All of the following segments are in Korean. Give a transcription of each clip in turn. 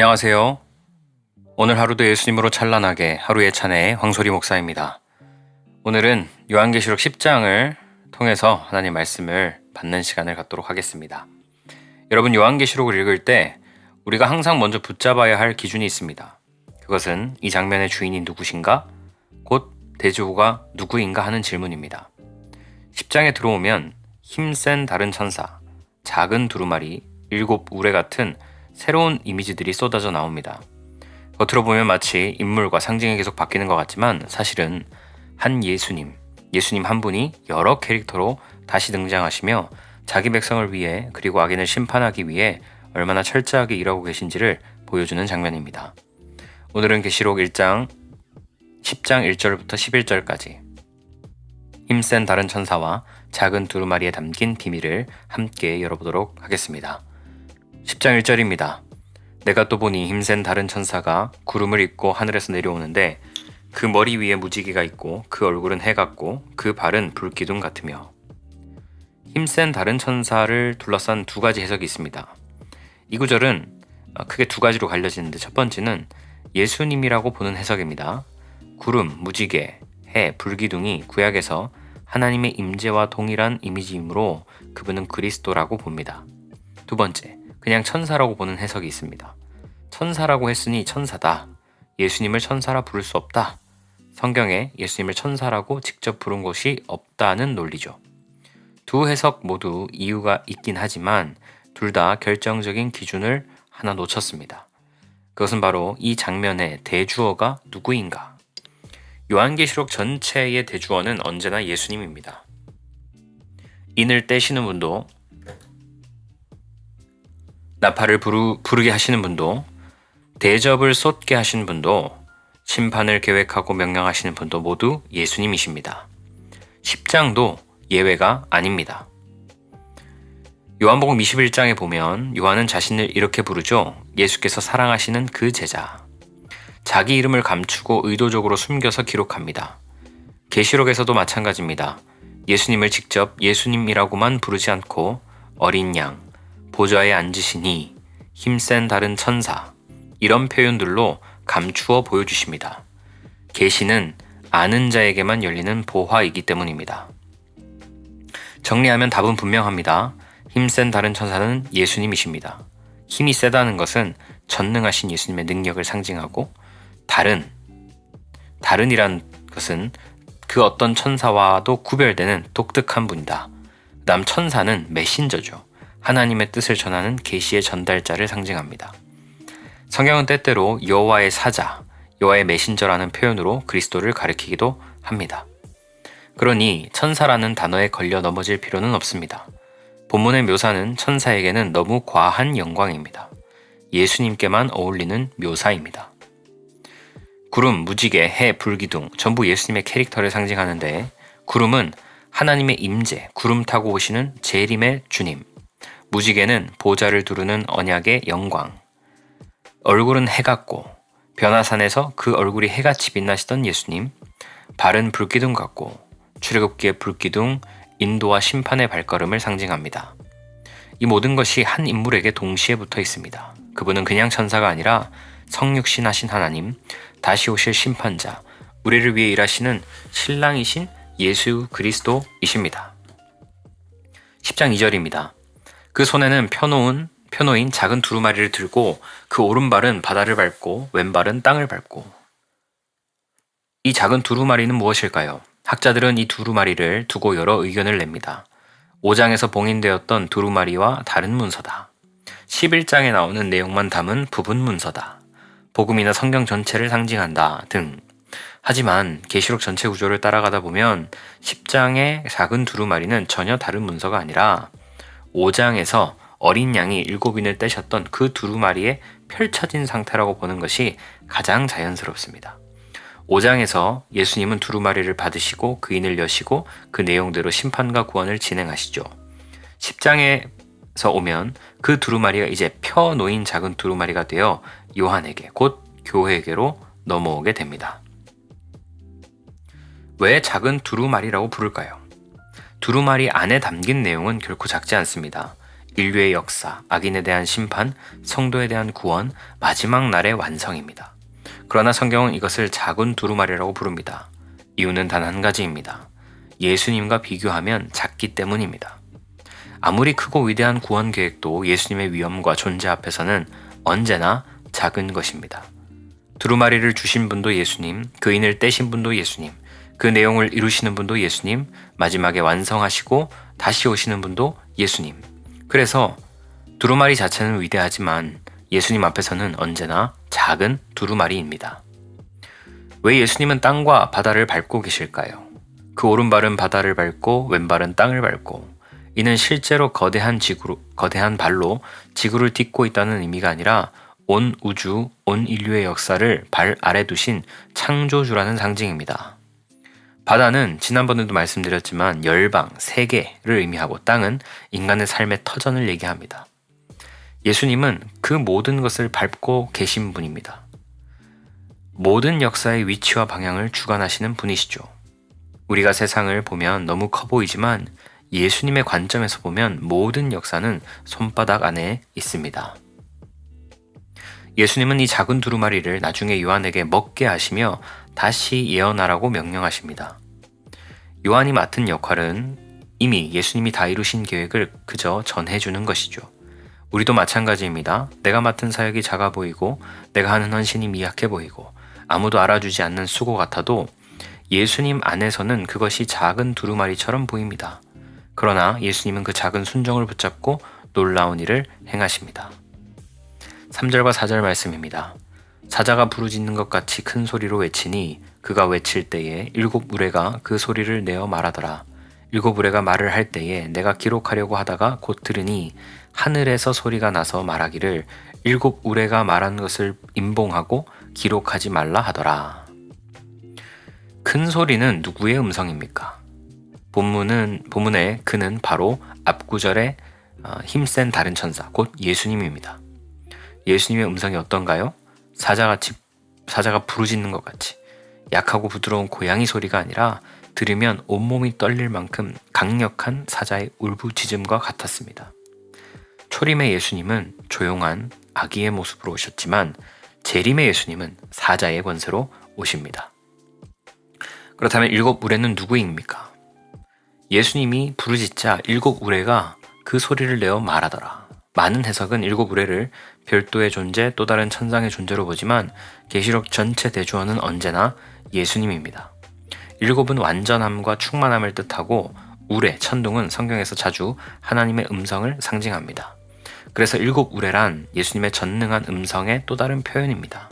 안녕하세요. 오늘 하루도 예수님으로 찬란하게 하루의 찬의 황소리 목사입니다. 오늘은 요한계시록 10장을 통해서 하나님 말씀을 받는 시간을 갖도록 하겠습니다. 여러분 요한계시록을 읽을 때 우리가 항상 먼저 붙잡아야 할 기준이 있습니다. 그것은 이 장면의 주인이 누구신가? 곧 대주호가 누구인가 하는 질문입니다. 10장에 들어오면 힘센 다른 천사, 작은 두루마리, 일곱 우레 같은 새로운 이미지들이 쏟아져 나옵니다. 겉으로 보면 마치 인물과 상징이 계속 바뀌는 것 같지만 사실은 한 예수님, 예수님 한 분이 여러 캐릭터로 다시 등장하시며 자기 백성을 위해 그리고 악인을 심판하기 위해 얼마나 철저하게 일하고 계신지를 보여주는 장면입니다. 오늘은 계시록 1장 10장 1절부터 11절까지 힘센 다른 천사와 작은 두루마리에 담긴 비밀을 함께 열어보도록 하겠습니다. 10장 1절입니다. 내가 또 보니 힘센 다른 천사가 구름을 입고 하늘에서 내려오는데 그 머리 위에 무지개가 있고 그 얼굴은 해 같고 그 발은 불기둥 같으며 힘센 다른 천사를 둘러싼 두 가지 해석이 있습니다. 이 구절은 크게 두 가지로 갈려지는데 첫 번째는 예수님이라고 보는 해석입니다. 구름, 무지개, 해, 불기둥이 구약에서 하나님의 임재와 동일한 이미지이므로 그분은 그리스도라고 봅니다. 두 번째, 그냥 천사라고 보는 해석이 있습니다. 천사라고 했으니 천사다. 예수님을 천사라 부를 수 없다. 성경에 예수님을 천사라고 직접 부른 것이 없다는 논리죠. 두 해석 모두 이유가 있긴 하지만 둘 다 결정적인 기준을 하나 놓쳤습니다. 그것은 바로 이 장면의 대주어가 누구인가. 요한계시록 전체의 대주어는 언제나 예수님입니다. 인을 떼시는 분도 나팔을 부르, 부르 게 하시는 분도 대접을 쏟게 하시는 분도 심판을 계획하고 명령하시는 분도 모두 예수님이십니다. 10장도 예외가 아닙니다. 요한복음 21장에 보면 요한은 자신을 이렇게 부르죠. 예수께서 사랑하시는 그 제자. 자기 이름을 감추고 의도적으로 숨겨서 기록합니다. 계시록에서도 마찬가지입니다. 예수님을 직접 예수님이라고만 부르지 않고 어린 양, 보좌에 앉으시니 힘센 다른 천사 이런 표현들로 감추어 보여주십니다. 계시는 아는 자에게만 열리는 보화이기 때문입니다. 정리하면 답은 분명합니다. 힘센 다른 천사는 예수님이십니다. 힘이 세다는 것은 전능하신 예수님의 능력을 상징하고 다른 다른이란 것은 그 어떤 천사와도 구별되는 독특한 분이다. 남 천사는 메신저죠. 하나님의 뜻을 전하는 계시의 전달자를 상징합니다. 성경은 때때로 여호와의 사자, 여호와의 메신저라는 표현으로 그리스도를 가리키기도 합니다. 그러니 천사라는 단어에 걸려 넘어질 필요는 없습니다. 본문의 묘사는 천사에게는 너무 과한 영광입니다. 예수님께만 어울리는 묘사입니다. 구름, 무지개, 해, 불기둥 전부 예수님의 캐릭터를 상징하는데 구름은 하나님의 임재, 구름 타고 오시는 재림의 주님, 무지개는 보좌를 두르는 언약의 영광. 얼굴은 해 같고 변화산에서 그 얼굴이 해같이 빛나시던 예수님. 발은 불기둥 같고 출애굽기의 불기둥 인도와 심판의 발걸음을 상징합니다. 이 모든 것이 한 인물에게 동시에 붙어 있습니다. 그분은 그냥 천사가 아니라 성육신하신 하나님, 다시 오실 심판자, 우리를 위해 일하시는 신랑이신 예수 그리스도이십니다. 10장 2절입니다. 그 손에는 펴놓은 펴놓인 작은 두루마리를 들고 그 오른발은 바다를 밟고 왼발은 땅을 밟고 이 작은 두루마리는 무엇일까요? 학자들은 이 두루마리를 두고 여러 의견을 냅니다. 5장에서 봉인되었던 두루마리와 다른 문서다. 11장에 나오는 내용만 담은 부분 문서다. 복음이나 성경 전체를 상징한다 등. 하지만 계시록 전체 구조를 따라가다 보면 10장의 작은 두루마리는 전혀 다른 문서가 아니라 5장에서 어린 양이 일곱인을 떼셨던 그 두루마리에 펼쳐진 상태라고 보는 것이 가장 자연스럽습니다. 5장에서 예수님은 두루마리를 받으시고 그 인을 여시고 그 내용대로 심판과 구원을 진행하시죠. 10장에서 오면 그 두루마리가 이제 펴 놓인 작은 두루마리가 되어 요한에게 곧 교회에게로 넘어오게 됩니다. 왜 작은 두루마리라고 부를까요? 두루마리 안에 담긴 내용은 결코 작지 않습니다. 인류의 역사, 악인에 대한 심판, 성도에 대한 구원, 마지막 날의 완성입니다. 그러나 성경은 이것을 작은 두루마리라고 부릅니다. 이유는 단 한 가지입니다. 예수님과 비교하면 작기 때문입니다. 아무리 크고 위대한 구원 계획도 예수님의 위엄과 존재 앞에서는 언제나 작은 것입니다. 두루마리를 주신 분도 예수님, 그 인을 떼신 분도 예수님, 그 내용을 이루시는 분도 예수님, 마지막에 완성하시고 다시 오시는 분도 예수님. 그래서 두루마리 자체는 위대하지만 예수님 앞에서는 언제나 작은 두루마리입니다. 왜 예수님은 땅과 바다를 밟고 계실까요? 그 오른발은 바다를 밟고 왼발은 땅을 밟고 이는 실제로 거대한 지구로, 거대한 발로 지구를 딛고 있다는 의미가 아니라 온 우주, 온 인류의 역사를 발 아래 두신 창조주라는 상징입니다. 바다는 지난번에도 말씀드렸지만 열방, 세계를 의미하고 땅은 인간의 삶의 터전을 얘기합니다. 예수님은 그 모든 것을 밟고 계신 분입니다. 모든 역사의 위치와 방향을 주관하시는 분이시죠. 우리가 세상을 보면 너무 커 보이지만 예수님의 관점에서 보면 모든 역사는 손바닥 안에 있습니다. 예수님은 이 작은 두루마리를 나중에 요한에게 먹게 하시며 다시 예언하라고 명령하십니다. 요한이 맡은 역할은 이미 예수님이 다 이루신 계획을 그저 전해주는 것이죠. 우리도 마찬가지입니다. 내가 맡은 사역이 작아 보이고 내가 하는 헌신이 미약해 보이고 아무도 알아주지 않는 수고 같아도 예수님 안에서는 그것이 작은 두루마리처럼 보입니다. 그러나 예수님은 그 작은 순정을 붙잡고 놀라운 일을 행하십니다. 3절과 4절 말씀입니다. 사자가 부르짖는 것 같이 큰 소리로 외치니 그가 외칠 때에 일곱 우레가 그 소리를 내어 말하더라. 일곱 우레가 말을 할 때에 내가 기록하려고 하다가 곧 들으니 하늘에서 소리가 나서 말하기를 일곱 우레가 말한 것을 임봉하고 기록하지 말라 하더라. 큰 소리는 누구의 음성입니까? 본문은 본문에 그는 바로 앞구절에 어, 힘센 다른 천사 곧 예수님입니다. 예수님의 음성이 어떤가요? 사자같이 사자가 부르짖는 것 같이 약하고 부드러운 고양이 소리가 아니라 들으면 온몸이 떨릴 만큼 강력한 사자의 울부짖음과 같았습니다. 초림의 예수님은 조용한 아기의 모습으로 오셨지만 재림의 예수님은 사자의 권세로 오십니다. 그렇다면 일곱 우레는 누구입니까? 예수님이 부르짖자 일곱 우레가 그 소리를 내어 말하더라. 많은 해석은 일곱 우레를 별도의 존재 또 다른 천상의 존재로 보지만 계시록 전체 대주어는 언제나 예수님입니다. 일곱은 완전함과 충만함을 뜻하고 우레, 천둥은 성경에서 자주 하나님의 음성을 상징합니다. 그래서 일곱 우레란 예수님의 전능한 음성의 또 다른 표현입니다.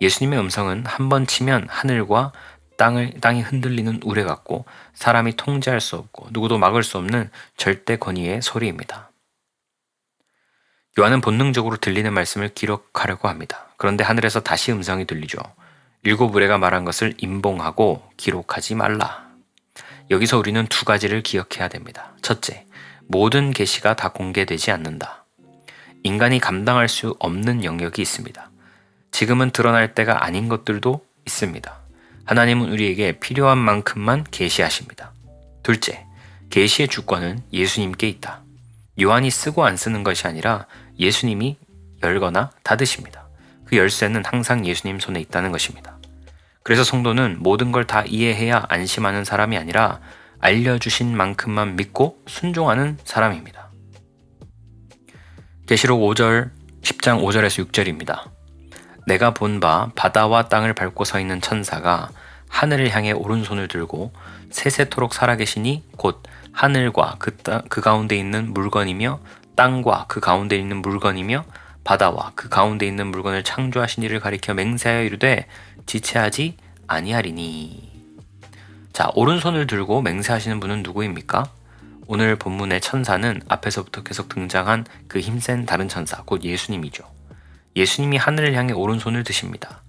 예수님의 음성은 한 번 치면 하늘과 땅을, 땅이 흔들리는 우레 같고 사람이 통제할 수 없고 누구도 막을 수 없는 절대 권위의 소리입니다. 요한은 본능적으로 들리는 말씀을 기록하려고 합니다. 그런데 하늘에서 다시 음성이 들리죠. 일곱 우레가 말한 것을 임봉하고 기록하지 말라. 여기서 우리는 두 가지를 기억해야 됩니다. 첫째, 모든 계시가 다 공개되지 않는다. 인간이 감당할 수 없는 영역이 있습니다. 지금은 드러날 때가 아닌 것들도 있습니다. 하나님은 우리에게 필요한 만큼만 계시하십니다. 둘째, 계시의 주권은 예수님께 있다. 요한이 쓰고 안 쓰는 것이 아니라 예수님이 열거나 닫으십니다. 그 열쇠는 항상 예수님 손에 있다는 것입니다. 그래서 성도는 모든 걸 다 이해해야 안심하는 사람이 아니라 알려주신 만큼만 믿고 순종하는 사람입니다. 계시록 5절, 10장 5절에서 6절입니다. 내가 본 바 바다와 땅을 밟고 서 있는 천사가 하늘을 향해 오른손을 들고 세세토록 살아계시니 곧 하늘과 그, 땅, 그 가운데 있는 물건이며 땅과 그 가운데 있는 물건이며 바다와 그 가운데 있는 물건을 창조하신 이를 가리켜 맹세하여 이르되 지체하지 아니하리니. 자, 오른손을 들고 맹세하시는 분은 누구입니까? 오늘 본문의 천사는 앞에서부터 계속 등장한 그 힘센 다른 천사, 곧 예수님이죠. 예수님이 하늘을 향해 오른손을 드십니다.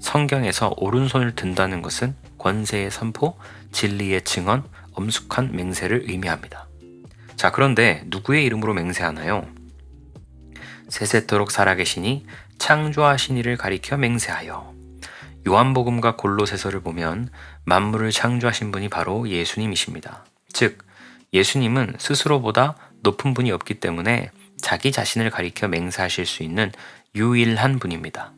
성경에서 오른손을 든다는 것은 권세의 선포, 진리의 증언, 엄숙한 맹세를 의미합니다. 자, 그런데 누구의 이름으로 맹세하나요? 세세토록 살아계시니 창조하신 이를 가리켜 맹세하여 요한복음과 골로새서를 보면 만물을 창조하신 분이 바로 예수님이십니다. 즉 예수님은 스스로보다 높은 분이 없기 때문에 자기 자신을 가리켜 맹세하실 수 있는 유일한 분입니다.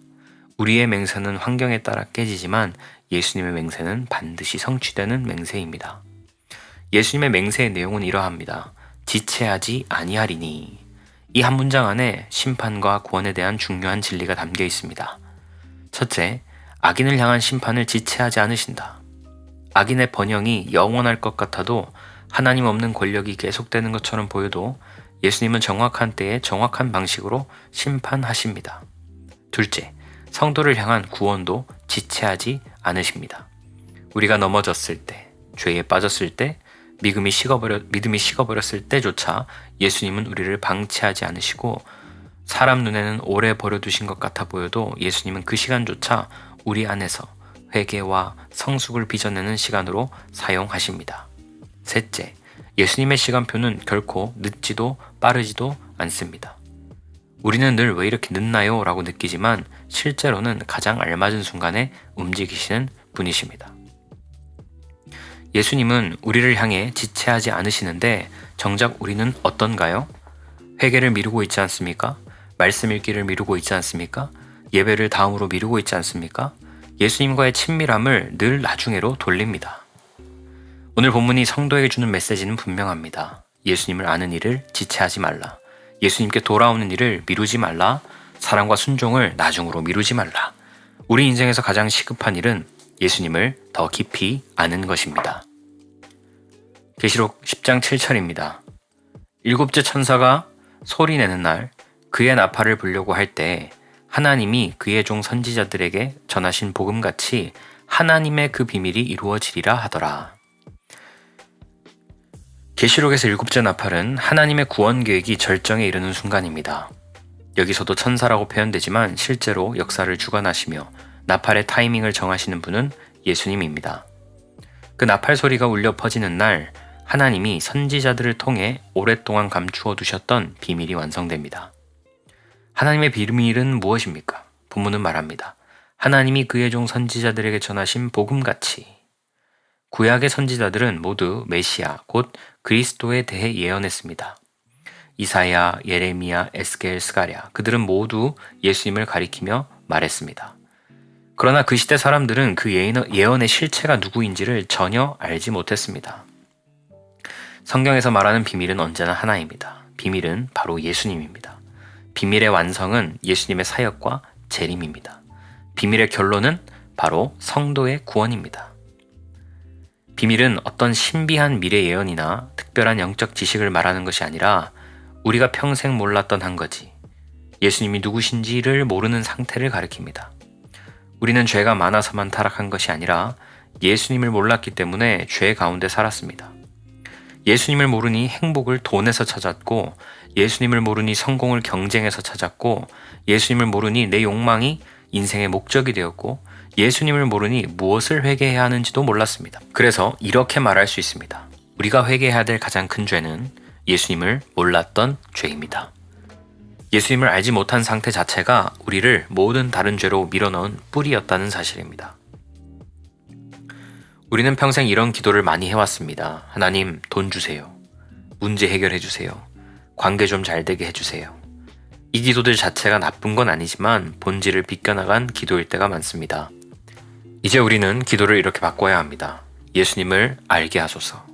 우리의 맹세는 환경에 따라 깨지지만 예수님의 맹세는 반드시 성취되는 맹세입니다. 예수님의 맹세의 내용은 이러합니다. 지체하지 아니하리니. 이 한 문장 안에 심판과 구원에 대한 중요한 진리가 담겨 있습니다. 첫째, 악인을 향한 심판을 지체하지 않으신다. 악인의 번영이 영원할 것 같아도 하나님 없는 권력이 계속되는 것처럼 보여도 예수님은 정확한 때에 정확한 방식으로 심판하십니다. 둘째, 성도를 향한 구원도 지체하지 않으십니다. 우리가 넘어졌을 때, 죄에 빠졌을 때, 믿음이 식어버려, 믿음이 식어버렸을 때조차 예수님은 우리를 방치하지 않으시고 사람 눈에는 오래 버려두신 것 같아 보여도 예수님은 그 시간조차 우리 안에서 회개와 성숙을 빚어내는 시간으로 사용하십니다. 셋째, 예수님의 시간표는 결코 늦지도 빠르지도 않습니다. 우리는 늘 왜 이렇게 늦나요? 라고 느끼지만 실제로는 가장 알맞은 순간에 움직이시는 분이십니다. 예수님은 우리를 향해 지체하지 않으시는데 정작 우리는 어떤가요? 회개를 미루고 있지 않습니까? 말씀 읽기를 미루고 있지 않습니까? 예배를 다음으로 미루고 있지 않습니까? 예수님과의 친밀함을 늘 나중에로 돌립니다. 오늘 본문이 성도에게 주는 메시지는 분명합니다. 예수님을 아는 일을 지체하지 말라. 예수님께 돌아오는 일을 미루지 말라. 사랑과 순종을 나중으로 미루지 말라. 우리 인생에서 가장 시급한 일은 예수님을 더 깊이 아는 것입니다. 계시록 10장 7절입니다. 일곱째 천사가 소리 내는 날 그의 나팔을 불려고 할 때 하나님이 그의 종 선지자들에게 전하신 복음같이 하나님의 그 비밀이 이루어지리라 하더라. 계시록에서 일곱째 나팔은 하나님의 구원 계획이 절정에 이르는 순간입니다. 여기서도 천사라고 표현되지만 실제로 역사를 주관하시며 나팔의 타이밍을 정하시는 분은 예수님입니다. 그 나팔 소리가 울려 퍼지는 날 하나님이 선지자들을 통해 오랫동안 감추어 두셨던 비밀이 완성됩니다. 하나님의 비밀은 무엇입니까? 본문은 말합니다. 하나님이 그의 종 선지자들에게 전하신 복음같이 구약의 선지자들은 모두 메시아 곧 그리스도에 대해 예언했습니다. 이사야, 예레미야, 에스겔, 스가랴 그들은 모두 예수님을 가리키며 말했습니다. 그러나 그 시대 사람들은 그 예언의 실체가 누구인지를 전혀 알지 못했습니다. 성경에서 말하는 비밀은 언제나 하나입니다. 비밀은 바로 예수님입니다. 비밀의 완성은 예수님의 사역과 재림입니다. 비밀의 결론은 바로 성도의 구원입니다. 비밀은 어떤 신비한 미래 예언이나 특별한 영적 지식을 말하는 것이 아니라 우리가 평생 몰랐던 한 가지, 예수님이 누구신지를 모르는 상태를 가리킵니다. 우리는 죄가 많아서만 타락한 것이 아니라 예수님을 몰랐기 때문에 죄 가운데 살았습니다. 예수님을 모르니 행복을 돈에서 찾았고, 예수님을 모르니 성공을 경쟁에서 찾았고, 예수님을 모르니 내 욕망이 인생의 목적이 되었고, 예수님을 모르니 무엇을 회개해야 하는지도 몰랐습니다. 그래서 이렇게 말할 수 있습니다. 우리가 회개해야 될 가장 큰 죄는 예수님을 몰랐던 죄입니다. 예수님을 알지 못한 상태 자체가 우리를 모든 다른 죄로 밀어넣은 뿌리였다는 사실입니다. 우리는 평생 이런 기도를 많이 해왔습니다. 하나님, 돈 주세요. 문제 해결해 주세요. 관계 좀 잘 되게 해주세요. 이 기도들 자체가 나쁜 건 아니지만 본질을 비껴나간 기도일 때가 많습니다. 이제 우리는 기도를 이렇게 바꿔야 합니다. 예수님을 알게 하소서.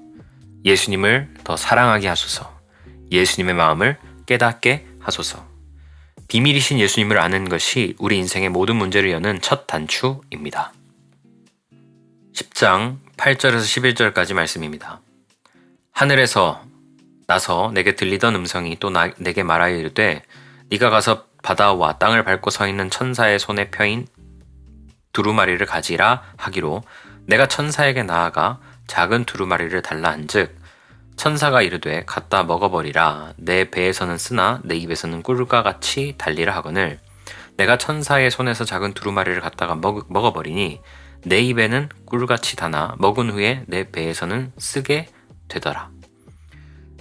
예수님을 더 사랑하게 하소서. 예수님의 마음을 깨닫게 하소서. 비밀이신 예수님을 아는 것이 우리 인생의 모든 문제를 여는 첫 단추입니다. 10장 8절에서 11절까지 말씀입니다. 하늘에서 나서 내게 들리던 음성이 또 나, 내게 말하여 이르되 네가 가서 바다와 땅을 밟고 서 있는 천사의 손에 펴인 두루마리를 가지라 하기로 내가 천사에게 나아가 작은 두루마리를 달라 한즉 천사가 이르되 갖다 먹어버리라 내 배에서는 쓰나 내 입에서는 꿀과 같이 달리라 하거늘 내가 천사의 손에서 작은 두루마리를 갖다가 먹, 먹어버리니 내 입에는 꿀같이 다나 먹은 후에 내 배에서는 쓰게 되더라.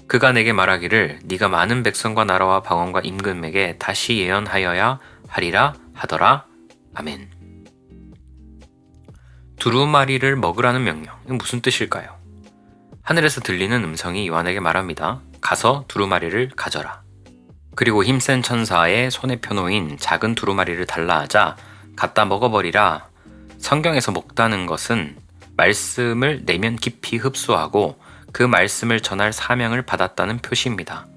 그가 내게 말하기를 네가 많은 백성과 나라와 방언과 임금에게 다시 예언하여야 하리라 하더라. 아멘. 두루마리를 먹으라는 명령. 이건 무슨 뜻일까요? 하늘에서 들리는 음성이 요한에게 말합니다. 가서 두루마리를 가져라. 그리고 힘센 천사의 손에 펴놓인 작은 두루마리를 달라 하자 갖다 먹어버리라. 성경에서 먹다는 것은 말씀을 내면 깊이 흡수하고 그 말씀을 전할 사명을 받았다는 표시입니다.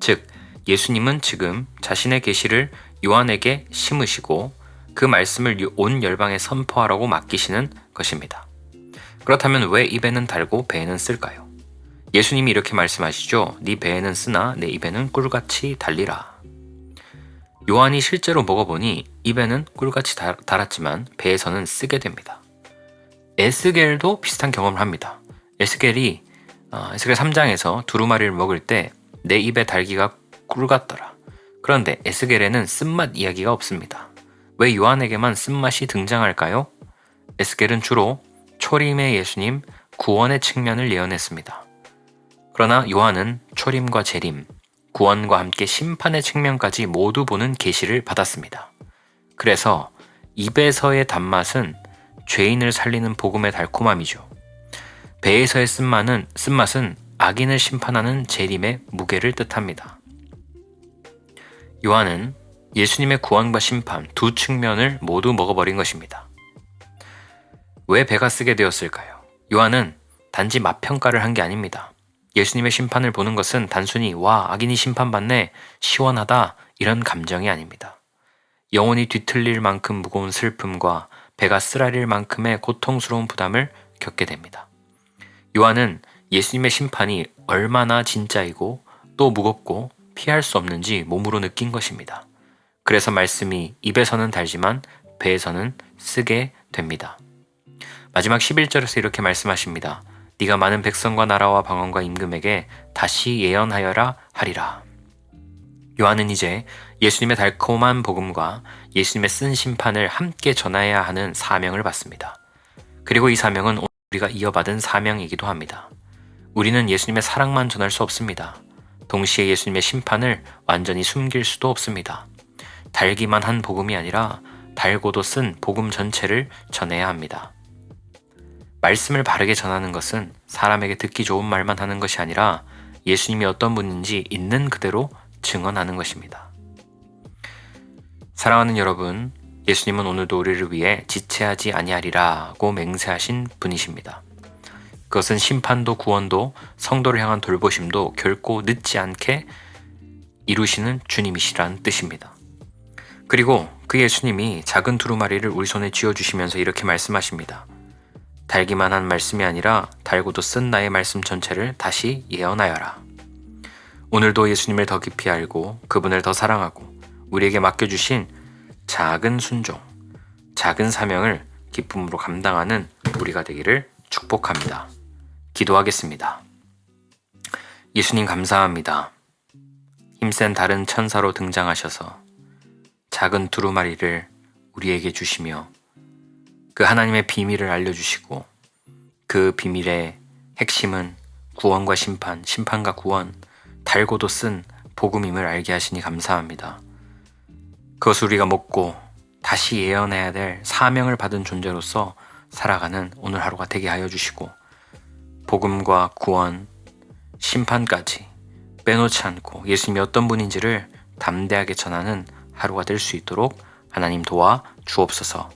즉, 예수님은 지금 자신의 계시를 요한에게 심으시고 그 말씀을 온 열방에 선포하라고 맡기시는 것입니다. 그렇다면 왜 입에는 달고 배에는 쓸까요? 예수님이 이렇게 말씀하시죠. 네 배에는 쓰나 내 입에는 꿀같이 달리라. 요한이 실제로 먹어보니 입에는 꿀같이 달았지만 배에서는 쓰게 됩니다. 에스겔도 비슷한 경험을 합니다. 에스겔이 어, 에스겔 3장에서 두루마리를 먹을 때 내 입에 달기가 꿀 같더라. 그런데 에스겔에는 쓴맛 이야기가 없습니다. 왜 요한에게만 쓴맛이 등장할까요? 에스겔은 주로 초림의 예수님 구원의 측면을 예언했습니다. 그러나 요한은 초림과 재림, 구원과 함께 심판의 측면까지 모두 보는 계시를 받았습니다. 그래서 입에서의 단맛은 죄인을 살리는 복음의 달콤함이죠. 배에서의 쓴맛은, 쓴맛은 악인을 심판하는 재림의 무게를 뜻합니다. 요한은 예수님의 구원과 심판 두 측면을 모두 먹어버린 것입니다. 왜 배가 쓰게 되었을까요? 요한은 단지 맛평가를 한 게 아닙니다. 예수님의 심판을 보는 것은 단순히 와, 악인이 심판받네, 시원하다, 이런 감정이 아닙니다. 영혼이 뒤틀릴 만큼 무거운 슬픔과 배가 쓰라릴 만큼의 고통스러운 부담을 겪게 됩니다. 요한은 예수님의 심판이 얼마나 진짜이고 또 무겁고 피할 수 없는지 몸으로 느낀 것입니다. 그래서 말씀이 입에서는 달지만 배에서는 쓰게 됩니다. 마지막 11절에서 이렇게 말씀하십니다. 네가 많은 백성과 나라와 방언과 임금에게 다시 예언하여라 하리라. 요한은 이제 예수님의 달콤한 복음과 예수님의 쓴 심판을 함께 전해야 하는 사명을 받습니다. 그리고 이 사명은 우리가 이어받은 사명이기도 합니다. 우리는 예수님의 사랑만 전할 수 없습니다. 동시에 예수님의 심판을 완전히 숨길 수도 없습니다. 달기만 한 복음이 아니라 달고도 쓴 복음 전체를 전해야 합니다. 말씀을 바르게 전하는 것은 사람에게 듣기 좋은 말만 하는 것이 아니라 예수님이 어떤 분인지 있는 그대로 증언하는 것입니다. 사랑하는 여러분, 예수님은 오늘도 우리를 위해 지체하지 아니하리라고 맹세하신 분이십니다. 그것은 심판도 구원도 성도를 향한 돌보심도 결코 늦지 않게 이루시는 주님이시라는 뜻입니다. 그리고 그 예수님이 작은 두루마리를 우리 손에 쥐어주시면서 이렇게 말씀하십니다. 달기만 한 말씀이 아니라 달고도 쓴 나의 말씀 전체를 다시 예언하여라. 오늘도 예수님을 더 깊이 알고 그분을 더 사랑하고 우리에게 맡겨주신 작은 순종, 작은 사명을 기쁨으로 감당하는 우리가 되기를 축복합니다. 기도하겠습니다. 예수님 감사합니다. 힘센 다른 천사로 등장하셔서 작은 두루마리를 우리에게 주시며 그 하나님의 비밀을 알려주시고 그 비밀의 핵심은 구원과 심판, 심판과 구원, 달고도 쓴 복음임을 알게 하시니 감사합니다. 그것을 우리가 먹고 다시 예언해야 될 사명을 받은 존재로서 살아가는 오늘 하루가 되게 하여 주시고 복음과 구원, 심판까지 빼놓지 않고 예수님이 어떤 분인지를 담대하게 전하는 하루가 될 수 있도록 하나님 도와 주옵소서.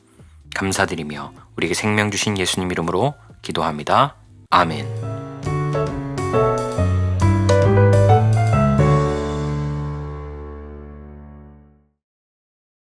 감사드리며 우리에게 생명 주신 예수님 이름으로 기도합니다. 아멘.